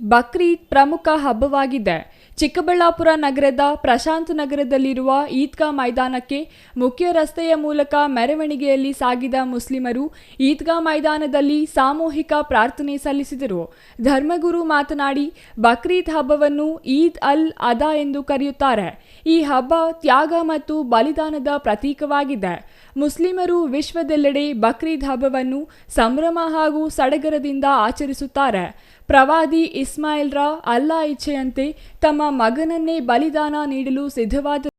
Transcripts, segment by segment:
ಬಕ್ರೀದ್ ಪ್ರಮುಖ ಹಬ್ಬವಾಗಿದೆ. ಚಿಕ್ಕಬಳ್ಳಾಪುರ ನಗರದ ಪ್ರಶಾಂತ್ ನಗರದಲ್ಲಿರುವ ಈದ್ಗಾ ಮೈದಾನಕ್ಕೆ ಮುಖ್ಯ ರಸ್ತೆಯ ಮೂಲಕ ಮೆರವಣಿಗೆಯಲ್ಲಿ ಸಾಗಿದ ಮುಸ್ಲಿಮರು ಈದ್ಗಾ ಮೈದಾನದಲ್ಲಿ ಸಾಮೂಹಿಕ ಪ್ರಾರ್ಥನೆ ಸಲ್ಲಿಸಿದರು. ಧರ್ಮಗುರು ಮಾತನಾಡಿ, ಬಕ್ರೀದ್ ಹಬ್ಬವನ್ನು ಈದ್ ಅಲ್ ಅದಾ ಎಂದು ಕರೆಯುತ್ತಾರೆ. ಈ ಹಬ್ಬ ತ್ಯಾಗ ಮತ್ತು ಬಲಿದಾನದ ಪ್ರತೀಕವಾಗಿದೆ. ಮುಸ್ಲಿಮರು ವಿಶ್ವದೆಲ್ಲೆಡೆ ಬಕ್ರೀದ್ ಹಬ್ಬವನ್ನು ಸಂಭ್ರಮ ಹಾಗೂ ಸಡಗರದಿಂದ ಆಚರಿಸುತ್ತಾರೆ. ಪ್ರವಾದಿ ಇಸ್ಮಾಯಿಲ್ರ ಅಲ್ಲಾ ಇಚ್ಛೆಯಂತೆ ತಮ್ಮ ಮಗನನ್ನೇ ಬಲಿದಾನ ನೀಡಲು ಸಿದ್ಧವಾದ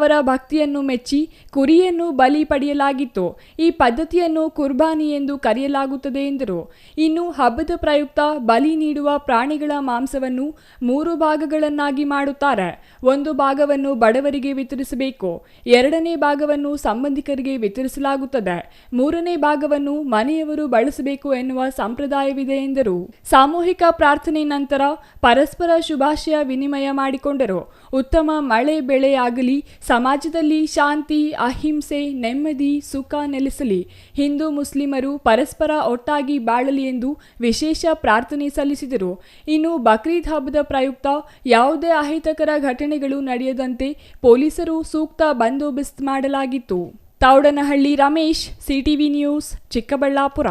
ಅವರ ಭಕ್ತಿಯನ್ನು ಮೆಚ್ಚಿ ಕುರಿಯನ್ನು ಬಲಿ ಪಡೆಯಲಾಗಿತ್ತು. ಈ ಪದ್ಧತಿಯನ್ನು ಕುರ್ಬಾನಿ ಎಂದು ಕರೆಯಲಾಗುತ್ತದೆ ಎಂದರು. ಇನ್ನು ಹಬ್ಬದ ಪ್ರಯುಕ್ತ ಬಲಿ ನೀಡುವ ಪ್ರಾಣಿಗಳ ಮಾಂಸವನ್ನು ಮೂರು ಭಾಗಗಳನ್ನಾಗಿ ಮಾಡುತ್ತಾರೆ. ಒಂದು ಭಾಗವನ್ನು ಬಡವರಿಗೆ ವಿತರಿಸಬೇಕು. ಎರಡನೇ ಭಾಗವನ್ನು ಸಂಬಂಧಿಕರಿಗೆ ವಿತರಿಸಲಾಗುತ್ತದೆ. ಮೂರನೇ ಭಾಗವನ್ನು ಮನೆಯವರು ಬಳಸಬೇಕು ಎನ್ನುವ ಸಂಪ್ರದಾಯವಿದೆ ಎಂದರು. ಸಾಮೂಹಿಕ ಪ್ರಾರ್ಥನೆ ನಂತರ ಪರಸ್ಪರ ಶುಭಾಶಯ ವಿನಿಮಯ ಮಾಡಿಕೊಂಡರು. ಉತ್ತಮ ಮಳೆ ಬೆಳೆ ಆಗಲಿ ಸಮಾಜದಲ್ಲಿ ಶಾಂತಿ, ಅಹಿಂಸೆ, ನೆಮ್ಮದಿ, ಸುಖ ನೆಲೆಸಲಿ. ಹಿಂದೂ ಮುಸ್ಲಿಮರು ಪರಸ್ಪರ ಒಟ್ಟಾಗಿ ಬಾಳಲಿ ಎಂದು ವಿಶೇಷ ಪ್ರಾರ್ಥನೆ ಸಲ್ಲಿಸಿದರು. ಇನ್ನು ಬಕ್ರೀದ್ ಹಬ್ಬದ ಪ್ರಯುಕ್ತ ಯಾವುದೇ ಅಹಿತಕರ ಘಟನೆಗಳು ನಡೆಯದಂತೆ ಪೊಲೀಸರು ಸೂಕ್ತ ಬಂದೋಬಸ್ತ್ ಮಾಡಲಾಗಿತ್ತು. Thoudanahalli Ramesh, CTV news, Chikkaballapura.